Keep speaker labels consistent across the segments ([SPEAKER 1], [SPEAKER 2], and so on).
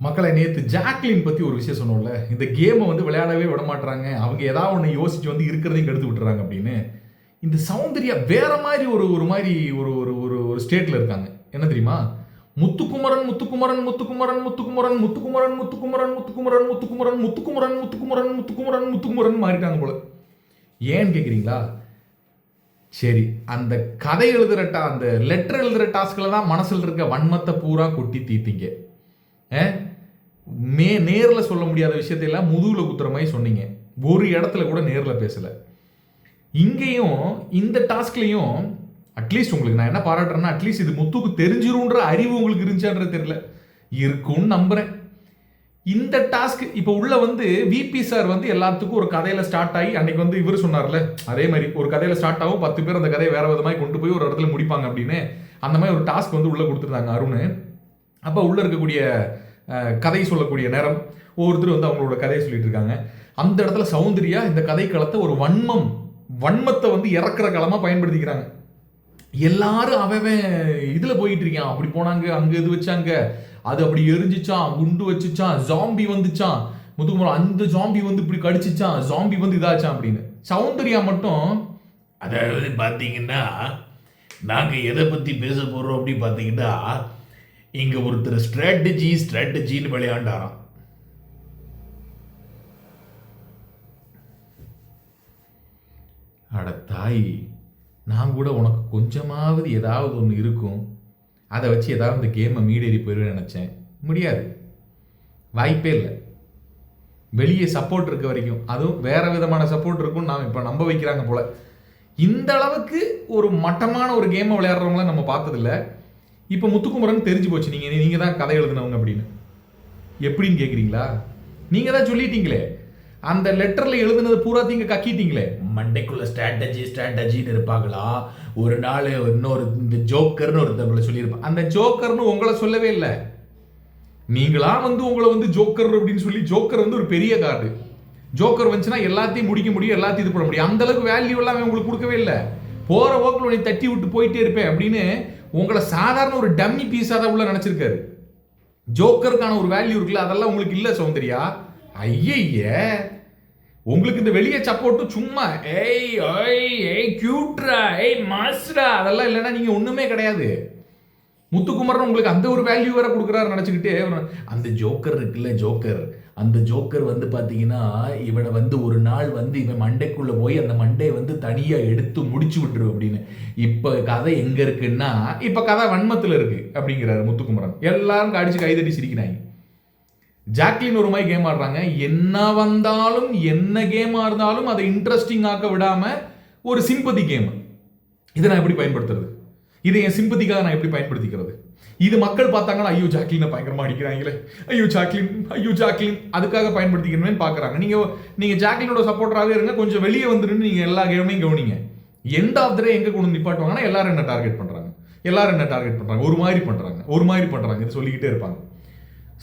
[SPEAKER 1] மக்களை நேற்று ஜாக்லின் பற்றி ஒரு விஷயம் சொன்னோம்ல இந்த கேமை வந்து விளையாடவே விட மாட்றாங்க அவங்க ஏதாவது ஒன்று யோசிச்சு வந்து இருக்கிறதையும் கெடுத்து விட்டுறாங்க அப்படின்னு இந்த சௌந்தர்யா வேற மாதிரி ஒரு ஒரு மாதிரி ஒரு ஒரு ஒரு ஒரு ஸ்டேட்டில் இருக்காங்க என்ன தெரியுமா முத்துக்குமரன் முத்துக்குமரன் முத்துக்குமரன் முத்துக்குமரன் முத்துக்குமரன் முத்துக்குமரன் முத்துக்குமரன் முத்துக்குமரன் முத்துக்குமரன் முத்துக்குமரன் முத்துக்குமரன் முத்துக்குமரன் மாறிட்டாங்க போல ஏன்னு கேட்குறீங்களா சரி அந்த கதை எழுதுகிற டா அந்த லெட்டர் எழுதுகிற டாஸ்கில் தான் மனசில் இருக்க வன்மத்தை பூரா கொட்டி தீத்தீங்க மே நேரில் சொல்ல முடியாத விஷயத்தையெல்லாம் முதுகில் குத்துற மாதிரி சொன்னீங்க. ஒரு இடத்துல கூட நேரில் பேசலை. இங்கேயும் இந்த டாஸ்க்லையும் அட்லீஸ்ட் உங்களுக்கு நான் என்ன பாராட்டுறேன்னா அட்லீஸ்ட் இது முத்துக்கு தெரிஞ்சிரும்ன்ற அறிவு உங்களுக்கு இருந்துச்சான்றது தெரியல. இருக்கும்னு நம்புகிறேன் இந்த டாஸ்க் இப்போ உள்ள வந்து விபி சார் வந்து எல்லாத்துக்கும் ஒரு கதையில ஸ்டார்ட் ஆகி அன்னைக்கு வந்து இவர் சொன்னார்ல அதே மாதிரி ஒரு கதையில ஸ்டார்ட் ஆகும் பத்து பேர் அந்த கதையை வேற விதமாக கொண்டு போய் ஒரு இடத்துல முடிப்பாங்க அப்படின்னு. அந்த மாதிரி ஒரு டாஸ்க் வந்து உள்ள கொடுத்துருந்தாங்க அருண். அப்போ உள்ளே இருக்கக்கூடிய கதை சொல்லக்கூடிய நேரம். ஒவ்வொருத்தர் வந்து அவங்களோட கதையை சொல்லிட்டு இருக்காங்க. அந்த இடத்துல சௌந்தர்யா இந்த கதை களத்தை ஒரு வன்மம் வன்மத்தை வந்து இறக்குற களமாக பயன்படுத்திக்கிறாங்க. எல்லாரும் அவன் இதில் போயிட்டு இருக்கான். அப்படி போனாங்க அங்கே இது வச்சாங்க. அது அப்படி எரிஞ்சிச்சான் குண்டு வச்சுச்சான் ஜாம்பி வந்துச்சான். முதுகுமரம் அந்த ஜாம்பி வந்து இப்படி கடிச்சிச்சான் ஜாம்பி வந்து இதாச்சான் அப்படின்னு. சௌந்தர்யா மட்டும்
[SPEAKER 2] அதாவது பார்த்தீங்கன்னா நாங்கள் எதை பற்றி பேச போகிறோம் அப்படின்னு பார்த்தீங்கன்னா இங்கே ஒருத்தர் ஸ்ட்ராட்டஜி ஸ்ட்ராட்டஜின்னு விளையாண்டாராம்.
[SPEAKER 1] அட தாய் நான் கூட உனக்கு கொஞ்சமாவது ஏதாவது ஒன்று இருக்கும். அதை வச்சு ஏதாவது இந்த கேமை மீடேறி போயிடுவேன்னு நினச்சேன். முடியாது. வாய்ப்பே இல்லை. வெளியே சப்போர்ட் இருக்க வரைக்கும். அதுவும் வேறு விதமான சப்போர்ட் இருக்கும்னு நாம் இப்போ நம்ப வைக்கிறாங்க போல். இந்த அளவுக்கு ஒரு மட்டமான ஒரு கேமை விளையாடுறவங்கள நம்ம பார்த்ததில்ல. இப்போ முத்துக்குமரன் தெரிஞ்சு போச்சு. நீங்கள் நீங்கள் தான் கதை எழுதினவங்க அப்படின்னு. எப்படின்னு கேட்குறீங்களா நீங்கள் தான் சொல்லிட்டீங்களே. அந்த லெட்டரில் எழுதுனது பூரா தீங்க கக்கிட்டீங்களே.
[SPEAKER 2] மண்டைக்குள்ள ஸ்ட்ராட்டஜி ஸ்ட்ராட்டஜின்னு இருப்பாங்களா? ஒரு நாள் இன்னொரு இந்த ஜோக்கர்னு ஒரு தமிழ சொல்லியிருப்பான்
[SPEAKER 1] அந்த ஜோக்கர்னு உங்களை சொல்லவே இல்லை. நீங்களா வந்து உங்களை வந்து ஜோக்கர் அப்படின்னு சொல்லி ஜோக்கர் வந்து ஒரு பெரிய கார்டு ஜோக்கர் வந்துச்சுன்னா எல்லாத்தையும் முடிக்க முடியும் எல்லாத்தையும் இது பண்ண முடியும். அந்த அளவுக்கு வேல்யூ எல்லாம் உங்களுக்கு கொடுக்கவே இல்லை. போகிற ஓக்கில் உன்னை தட்டி விட்டு போயிட்டே இருப்பேன் அப்படின்னு உங்களை சாதாரண ஒரு டம்மி பீஸாக தான் உள்ள நினச்சிருக்காரு. ஜோக்கருக்கான ஒரு வேல்யூ இருக்குல்ல அதெல்லாம் உங்களுக்கு இல்லை சௌந்தர்யா. ஐயய்ய உங்களுக்கு இந்த வெளியே சப்போர்ட்டும் சும்மா ஏய் ஏய் ஏய் கியூட்ரா ஏய் மாஸ்டரா அதெல்லாம் இல்லைன்னா நீங்கள் ஒன்றுமே கிடையாது. முத்துக்குமரன் உங்களுக்கு அந்த ஒரு வேல்யூ வேற கொடுக்குறாரு நினச்சிக்கிட்டே
[SPEAKER 2] அந்த ஜோக்கர் இருக்குல்ல ஜோக்கர் அந்த ஜோக்கர் வந்து பார்த்தீங்கன்னா இவனை வந்து ஒரு நாள் வந்து இவன் மண்டைக்குள்ளே போய் அந்த மண்டையை வந்து தனியாக எடுத்து முடிச்சு விட்டுரு அப்படின்னு. இப்போ கதை எங்கே இருக்குன்னா
[SPEAKER 1] இப்போ கதை வன்மத்தில் இருக்கு அப்படிங்கிறாரு முத்துக்குமரன். எல்லாரும் கடிச்சு கைதட்டி சிரிக்கிறாங்க. ஜாக்லின் ஒரு மாதிரி கேம் ஆடுறாங்க. என்ன வந்தாலும் என்ன கேமா இருந்தாலும் அதை இன்ட்ரெஸ்டிங் ஆக்க விடாமல் ஒரு சிம்பதி கேம் இதை நான் எப்படி பயன்படுத்துறது? இதை என் சிம்பதிக்காக நான் எப்படி பயன்படுத்திக்கிறது? இது மக்கள் பார்த்தாங்கன்னா ஐயோ ஜாக்லினை பயங்கரமா அடிக்கிறாங்களே. ஐயோ ஜாக்லின் ஐயோ ஜாக்லின். அதுக்காக பயன்படுத்திக்கணும்னு பார்க்குறாங்க. நீங்க நீங்க ஜாக்லினோட சப்போர்ட்டராகவே இருங்க. கொஞ்சம் வெளியே வந்துருந்து நீங்க எல்லா கேமையும் கவனிங்க. எண்ட் ஆஃப் த எங்க கொண்டு நிப்பாட்டுவாங்கன்னா எல்லாரும் என்ன டார்கெட் பண்றாங்க. எல்லாரும் என்ன டார்கெட் பண்றாங்க. ஒரு மாதிரி பண்றாங்க. ஒரு மாதிரி பண்றாங்க. இது சொல்லிக்கிட்டே இருப்பாங்க.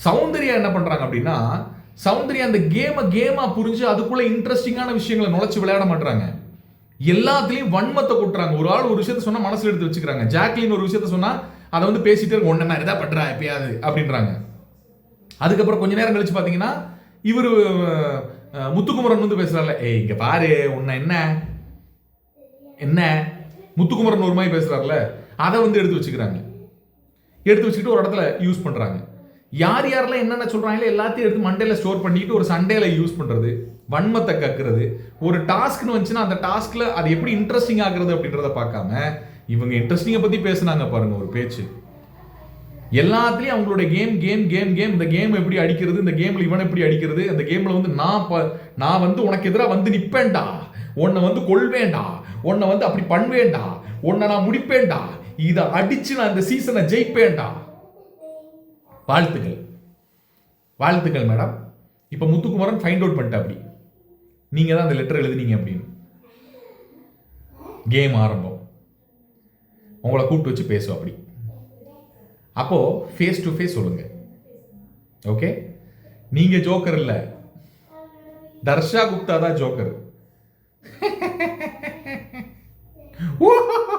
[SPEAKER 1] சௌந்தர்யா என்ன பண்றாங்க அப்படின்னா சௌந்தர்யா அந்த கேமை கேமா புரிஞ்சு அதுக்குள்ள இன்ட்ரெஸ்டிங்கான விஷயங்களை நுழைச்சு விளையாட மாட்டுறாங்க எல்லாத்துலயும் வன்மத்தை கொட்டுறாங்க. ஒரு ஆள் ஒரு விஷயத்த சொன்னா மனசுல எடுத்து வச்சுக்கிறாங்க. ஜாக்லின் ஒரு விஷயத்த சொன்னா அதை வந்து பேசிட்டே இருக்க ஒன்ன நான் இதான் பண்றேன் எப்பயாவது அப்படின்றாங்க. அதுக்கப்புறம் கொஞ்ச நேரம் கழிச்சு பாத்தீங்கன்னா இவர் முத்துக்குமரன் வந்து பேசுறாருல ஏய் இங்க பாரு உன்னை என்ன? என்ன? முத்துக்குமரன் ஒரு மாதிரி பேசுறாருல அதை வந்து எடுத்து வச்சுக்கிறாங்க. எடுத்து வச்சுக்கிட்டு ஒரு இடத்துல யூஸ் பண்றாங்க. யார் யாரெல்லாம் என்னென்ன சொல்கிறாங்களோ எல்லாத்தையும் எடுத்து மண்டேல ஸ்டோர் பண்ணிட்டு ஒரு சண்டேல யூஸ் பண்ணுறது வன்மத்தை கக்குறது. ஒரு டாஸ்க்னு வந்துச்சுன்னா அந்த டாஸ்கில் அது எப்படி இன்ட்ரெஸ்டிங் ஆகுறது அப்படின்றத பார்க்காம இவங்க இன்ட்ரெஸ்டிங்கை பற்றி பேசுனாங்க பாருங்க ஒரு பேச்சு. எல்லாத்துலேயும் அவங்களோட கேம் கேம் கேம் கேம் இந்த கேம் எப்படி அடிக்கிறது இந்த கேமில் இவன் எப்படி அடிக்கிறது அந்த கேமில் வந்து நான் ப- நான் வந்து உனக்கு எதிராக வந்து நிற்பேன்டா உன்னை வந்து கொள்வேண்டா உன்னை வந்து அப்படி பண்ணுவேண்டா உன்னை நான் முடிப்பேன்டா. இதை அடிச்சு நான் இந்த சீசனை ஜெயிப்பேன்டா. வாழ்த்துக்கள் வாழ்த்துக்கள் மேடம் இப்போ முத்துக்குமரன் ஃபைண்ட் அவுட் பண்ணிட்டா அப்படி. நீங்கள் தான் அந்த லெட்டர் எழுதுனீங்க அப்படின்னு. கேம் ஆரம்பம். உங்களை கூப்பிட்டு வச்சு பேசுவோம் அப்படி. அப்போ ஃபேஸ் டு ஃபேஸ் சொல்லுங்க. ஓகே நீங்க ஜோக்கர் இல்ல. தர்ஷா குப்தா தான் ஜோக்கர்